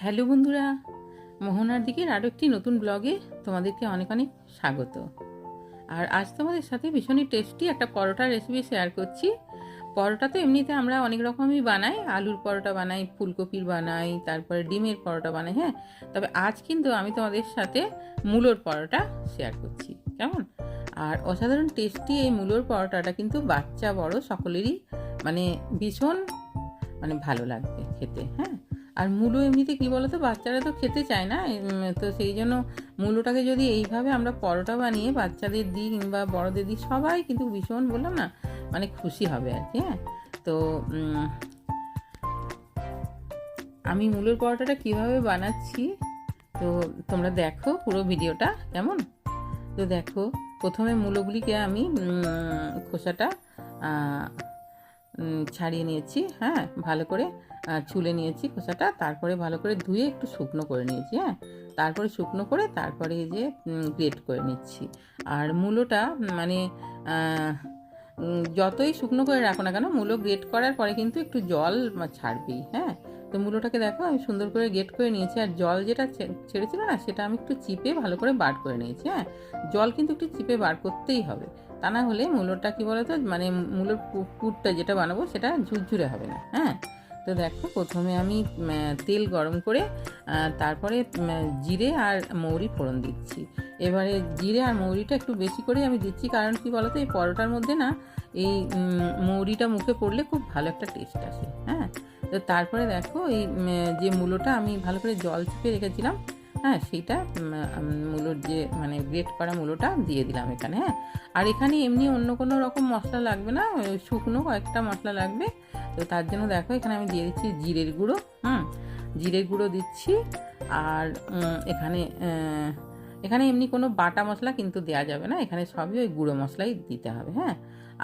Hello বন্ধুরা, মোহনার দিকের আরও একটি নতুন ব্লগে তোমাদেরকে অনেক অনেক স্বাগত। আর আজ তোমাদের সাথে ভীষণই টেস্টি একটা পরোটা রেসিপি শেয়ার করছি। পরোটা তো এমনিতে আমরা অনেক রকমই বানাই, আলুর পরোটা বানাই, ফুলকপির বানাই, তারপরে ডিমের পরোটা বানাই হ্যাঁ? তবে আজ কিন্তু আমি তোমাদের সাথে মূলোর পরোটা শেয়ার করছি, কেমন? আর অসাধারণ টেস্টি এই মূলোর পরোটাটা কিন্তু বাচ্চা বড় সকলেরই মানে ভীষণ মানে ভালো লাগবে খেতে হ্যাঁ? আর মূলো এমনিতে কি বলতো, বাচ্চারা তো খেতে চায় না তো সেই জন্য মূলোটাকে যদি এইভাবে আমরা পরোটা বানিয়ে বাচ্চাদের দিই কিংবা বড়দের দিই, সবাই কিন্তু ভীষণ বললাম না মানে খুশি হবে আর কি হ্যাঁ? তো আমি মূলোর পরোটাটা কীভাবে বানাচ্ছি, তো তোমরা দেখো পুরো ভিডিওটা কেমন? তো দেখো, প্রথমে মূলোগুলিকে আমি খোসাটা ছাড়িয়ে নিয়েছি হ্যাঁ ভালো করে। ছুলে নিয়েছি খোসাটা, তারপরে ভালো করে ধুয়ে একটু শুকনো করে নিয়েছি হ্যাঁ? তারপরে শুকনো করে তারপরে এই যে গ্রেট করে নিচ্ছি। আর মূলোটা মানে যতই শুকনো করে রাখো না কেন, মূলো গ্রেট করার পরে কিন্তু একটু জল ছাড়বেই হ্যাঁ? তো মূলোটাকে দেখো, আমি সুন্দর করে গ্রেট করে নিয়েছি, আর জল যেটা ছেড়েছিল না, সেটা আমি একটু চিপে ভালো করে বার করে নিয়েছি হ্যাঁ? জল কিন্তু একটু চিপে বার করতেই হবে। তা না হলে মূলোটা কি বলতো মানে মূলোর পুরটা যেটা বানাবো, সেটা ঝুরঝুরে হবে না হ্যাঁ? তো দেখো প্রথমে আমি তেল গরম করে তারপরে জিরে আর মৌরি ফোড়ন দিচ্ছি। এবারে জিরে আর মৌরিটা একটু বেশি করে আমি দিচ্ছি, কারণ কি বলতো, এই পরোটার মধ্যে না, এই মৌরিটা মুখে পড়লে খুব ভালো একটা টেস্ট আসে হ্যাঁ? তো তারপরে দেখো এই যে মূলোটা আমি ভালো করে জল চিপে রেখেছিলাম হ্যাঁ সেইটা মূলোর যে মানে গ্রেট করা মূলোটা দিয়ে দিলাম এখানে হ্যাঁ? আর এখানে এমনি অন্য কোনো রকম মশলা লাগবে না শুকনো কয়েকটা মশলা লাগবে তো তার জন্য দেখো এখানে আমি দিয়ে দিচ্ছি জিরের গুঁড়ো, হুম? জিরের গুঁড়ো দিচ্ছি আর এখানে এখানে এমনি কোনো বাটা মশলা কিন্তু দেওয়া যাবে না। এখানে সবই ওই গুঁড়ো মশলাই দিতে হবে হ্যাঁ?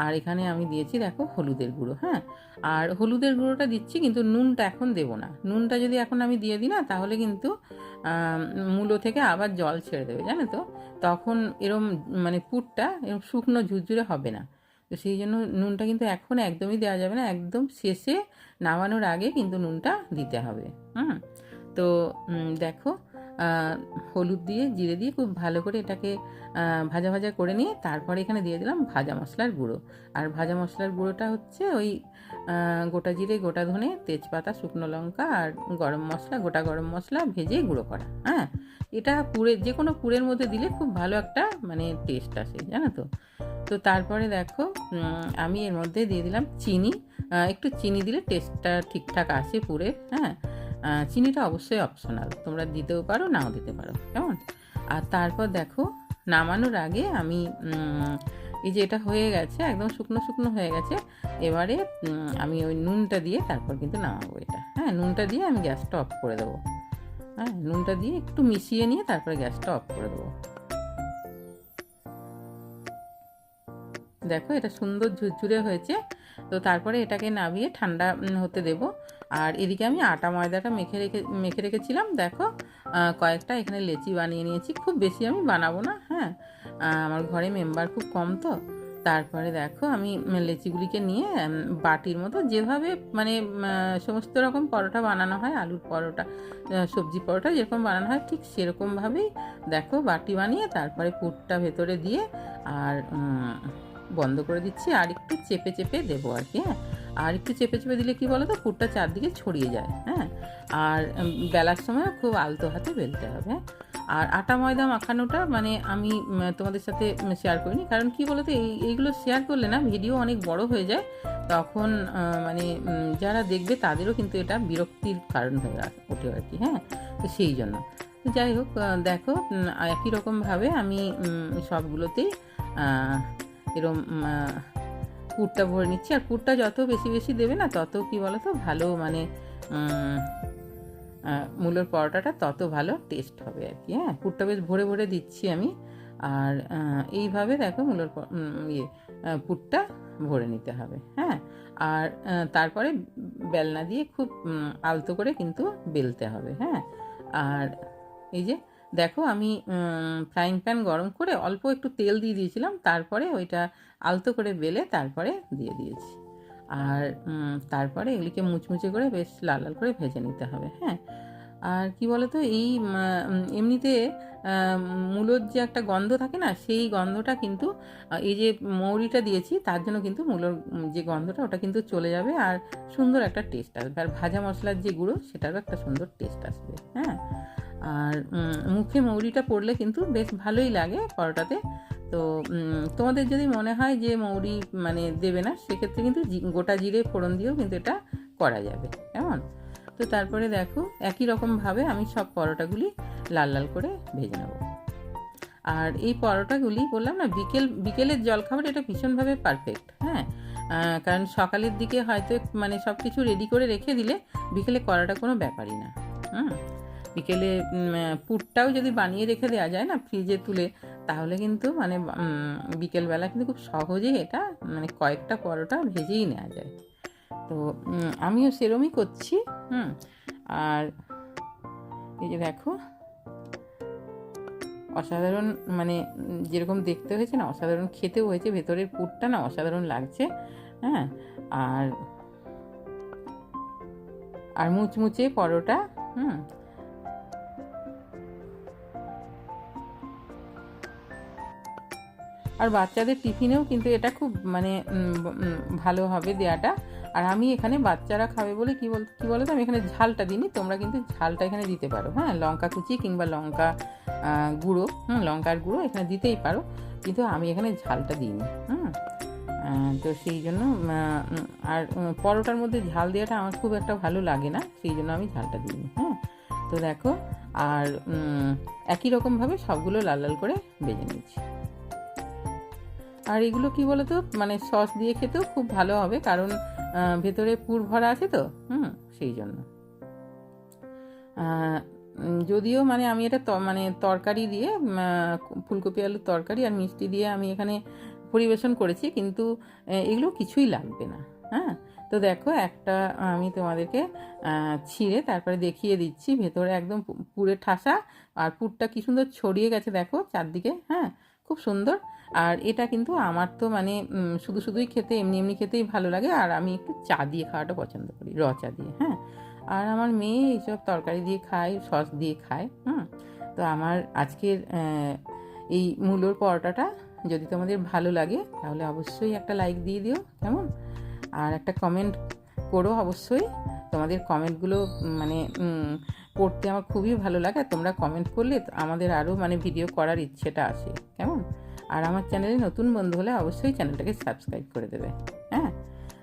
আর এখানে আমি দিয়েছি দেখো হলুদের গুঁড়ো হ্যাঁ? আর হলুদের গুঁড়োটা দিচ্ছি কিন্তু নুনটা এখন দেবো না। নুনটা যদি এখন আমি দিয়ে দিই না, তাহলে কিন্তু মূলো থেকে আবার জল ছেড়ে দেবে, জানো তো? তখন এরম মানে পুরটা এরম শুকনো ঝুরঝুরে হবে না। তো সেই জন্য নুনটা কিন্তু এখন একদমই দেওয়া যাবে না, একদম শেষে নামানোর আগে কিন্তু নুনটা দিতে হবে। হুম? তো দেখো হলুদ দিয়ে, জিরে দিয়ে খুব ভালো করে এটাকে ভাজা ভাজা করে নিয়ে তারপরে এখানে দিয়ে দিলাম ভাজা মশলার গুঁড়ো। আর ভাজা মশলার গুঁড়োটা হচ্ছে ওই গোটা জিরে, গোটা ধনে, তেজপাতা, শুকনো লঙ্কা আর গরম মশলা, গোটা গরম মশলা ভেজে গুঁড়ো করা। হ্যাঁ? এটা পুরের যে কোনো পুরের মধ্যে দিলে খুব ভালো একটা মানে টেস্ট আসে, জানো তো? তো তারপরে দেখো আমি এর মধ্যে দিয়ে দিলাম চিনি। একটু চিনি দিলে টেস্টটা ঠিকঠাক আসে পুরে হ্যাঁ? চিনিটা অবশ্যই অপশনাল তোমরা দিতেও পারো, নাও দিতে পারো, কেমন? আর তারপর দেখো, নামানোর আগে আমি এই যে এটা হয়ে গেছে, একদম শুকনো শুকনো হয়ে গেছে, এবারে আমি ওই নুনটা দিয়ে তারপর কিন্তু নামাবো এটা। হ্যাঁ নুনটা দিয়ে আমি গ্যাসটা অফ করে দেবো। হ্যাঁ নুনটা দিয়ে একটু মিশিয়ে নিয়ে তারপরে গ্যাসটা অফ করে দেবো। দেখো, এটা সুন্দর ঝুরঝুরে হয়েছে। তো তারপরে এটাকে নামিয়ে ঠান্ডা হতে দেব। আর এদিকে আমি আটা ময়দাটা মেখে রেখে, মেখে রেখেছিলাম, দেখো। কয়েকটা এখানে লেচি বানিয়ে নিয়েছি। খুব বেশি আমি বানাবো না হ্যাঁ। আমার ঘরে মেম্বার খুব কম তো। তারপরে দেখো, আমি লেচিগুলিকে নিয়ে বাটির মতো যেভাবে মানে সমস্ত রকম পরোটা বানানো হয়, আলুর পরোটা সবজি পরোটা যেরকম বানানো হয়, ঠিক সেরকমভাবেই, দেখো, বাটি বানিয়ে তারপরে পুরটা ভেতরে দিয়ে, আর বন্ধ করে দিচ্ছি, আর একটু চেপে চেপে দেবো আর কি হ্যাঁ? আর একটু চেপে চেপে দিলে কি বলো তো পুরটা চারদিকে ছড়িয়ে যায় হ্যাঁ? আর বেলার সময় খুব আলতো হাতে বেলতে হবে হ্যাঁ? আর আটা ময়দা মাখানোটা মানে আমি তোমাদের সাথে শেয়ার করিনি, কারণ কি বলতো, এই, এইগুলো শেয়ার করলে না ভিডিও অনেক বড় হয়ে যায়, তখন মানে যারা দেখবে তাদেরও কিন্তু এটা বিরক্তির কারণ হয়ে ওঠে আর কি হ্যাঁ? তো সেই জন্য। যাই হোক দেখো একই রকমভাবে আমি সবগুলোতেই এরম পুরটা ভরে নিচ্ছি। আর পুরটা যত বেশি বেশি দেবে না, তত কি বলো তো ভালো মানে মূলোর পরোটাটা তত ভালো টেস্ট হবে আর কি হ্যাঁ? পুরটা বেশ ভরে ভরে দিচ্ছি আমি। আর এইভাবে দেখো মূলোর ইয়ে পুরটা ভরে নিতে হবে হ্যাঁ? আর তারপরে বেলনা দিয়ে খুব আলতো করে কিন্তু বেলতে হবে হ্যাঁ? আর এই যে দেখো, আমি ফ্রাইং প্যান গরম করে অল্প একটু তেল দিয়ে দিয়েছিলাম, তারপরে ওইটা আলতো করে বেলে তারপরে দিয়ে দিয়েছি। আর তারপরে এগুলিকে মুচমুচে করে বেশ লাল লাল করে ভেজে নিতে হবে হ্যাঁ? আর কি বলতো, এই এমনিতে মূলোর যে একটা গন্ধ থাকে না, সেই গন্ধটা কিন্তু এই যে মৌরিটা দিয়েছি, তার জন্য কিন্তু মূলোর যে গন্ধটা, ওটা কিন্তু চলে যাবে আর সুন্দর একটা টেস্ট আসবে। আর ভাজা মশলার যে গুঁড়ো, সেটারও একটা সুন্দর টেস্ট আসবে হ্যাঁ? আর মুখে মৌরিটা পড়লে কিন্তু বেশ ভালোই লাগে পরোটাতে। তো তোমাদের যদি মনে হয় যে মৌরি মানে দেবে না, সেক্ষেত্রে কিন্তু গোটা জিরে ফোড়ন দিয়েও কিন্তু এটা করা যাবে। কেমন? তো তারপরে দেখো, একই রকমভাবে আমি সব পরোটাগুলি লাল লাল করে ভেজে নেব। আর এই পরোটাগুলি বললাম না, বিকেল, বিকেলের জলখাবার এটা ভীষণভাবে পারফেক্ট হ্যাঁ? কারণ সকালের দিকে হয়তো মানে সব কিছু রেডি করে রেখে দিলে বিকেলে করাটা কোনো ব্যাপারই না, হুম? বিকেলে পুরটাও যদি বানিয়ে রেখে দেওয়া যায় না ফ্রিজে তুলে, তাহলে কিন্তু মানে বিকেলবেলা কিন্তু খুব সহজেই এটা মানে কয়েকটা পরোটা ভেজেই নেওয়া যায়। তো আমিও সেরমই করছি, হুম। আর এই যে দেখো, অসাধারণ মানে যেরকম দেখতে হয়েছে না, অসাধারণ খেতেও হয়েছে, ভেতরের পুরটা না অসাধারণ লাগছে হ্যাঁ। আর আর মুচমুচে পরোটা, হুম। আর বাচ্চাদের টিফিনেও কিন্তু এটা খুব মানে ভালো হবে দেওয়াটা আর আমি এখানে বাচ্চারা খাবে বলে কি বল কি বলো তো আমি এখানে ঝালটা দিইনি তোমরা কিন্তু ঝালটা এখানে দিতে পারো। হ্যাঁ লঙ্কা কুচি কিংবা লঙ্কা গুঁড়ো হুম লঙ্কার গুঁড়ো এখানে দিতেই পারো। কিন্তু আমি এখানে ঝালটা দিইনি আহ, তো সেই জন্য আর পরোটার মধ্যে ঝাল দেওয়াটা আমার খুব একটা ভালো লাগে না সেই জন্য আমি ঝালটা দিইনি হ্যাঁ। তো দেখো আর একই রকমভাবে সবগুলো লাল লাল করে ভেজে নিয়েছি। আর এগুলো কি বলতো? মানে সস দিয়ে খেতেও খুব ভালো হবে, কারণ ভেতরে পুর ভরা আছে তো, হুম, সেই জন্য। যদিও মানে আমি এটা মানে তরকারি দিয়ে ফুলকপি আলুর তরকারি আর মিষ্টি দিয়ে আমি এখানে পরিবেশন করেছি, কিন্তু এগুলো কিছুই লাগবে না হ্যাঁ? তো দেখো, একটা আমি তোমাদেরকে ছিঁড়ে তারপরে দেখিয়ে দিচ্ছি, ভেতরে একদম পুরে ঠাসা, আর পুরটা কি সুন্দর ছড়িয়ে গেছে, দেখো, চারদিকে হ্যাঁ? খুব সুন্দর। আর এটা কিন্তু আমার তো মানে শুধু শুধুই খেতে, এমনি এমনি খেতেই ভালো লাগে। আর আমি একটু চা দিয়ে খাওয়াটা পছন্দ করি, র চা দিয়ে হ্যাঁ। আর আমার মেয়ে এইসব তরকারি দিয়ে খায়, সস দিয়ে খায়, হুম। তো আমার আজকের এই মূলোর পরোটাটা যদি তোমাদের ভালো লাগে, তাহলে অবশ্যই একটা লাইক দিয়ে দিও, কেমন? আর একটা কমেন্ট করো অবশ্যই। তোমাদের কমেন্টগুলো মানে পড়তে আমার খুবই ভালো লাগে। তোমরা কমেন্ট করলে আমাদের আরও মানে ভিডিও করার ইচ্ছেটা আসে, কেমন? আর আমার চ্যানেলে নতুন বন্ধু হলে অবশ্যই চ্যানেলটাকে সাবস্ক্রাইব করে দেবে হ্যাঁ?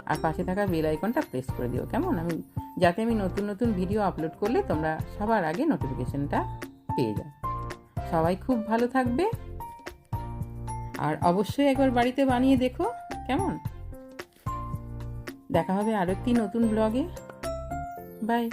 আর পাশে থাকা বেল আইকনটা প্রেস করে দিও, কেমন? আমি যাতে আমি নতুন নতুন ভিডিও আপলোড করলে তোমরা সবার আগে নোটিফিকেশনটা পেয়ে যাও। সবাই খুব ভালো থাকবে। আর অবশ্যই একবার বাড়িতে বানিয়ে দেখো, কেমন? দেখা হবে আরও একটি নতুন ব্লগে বাই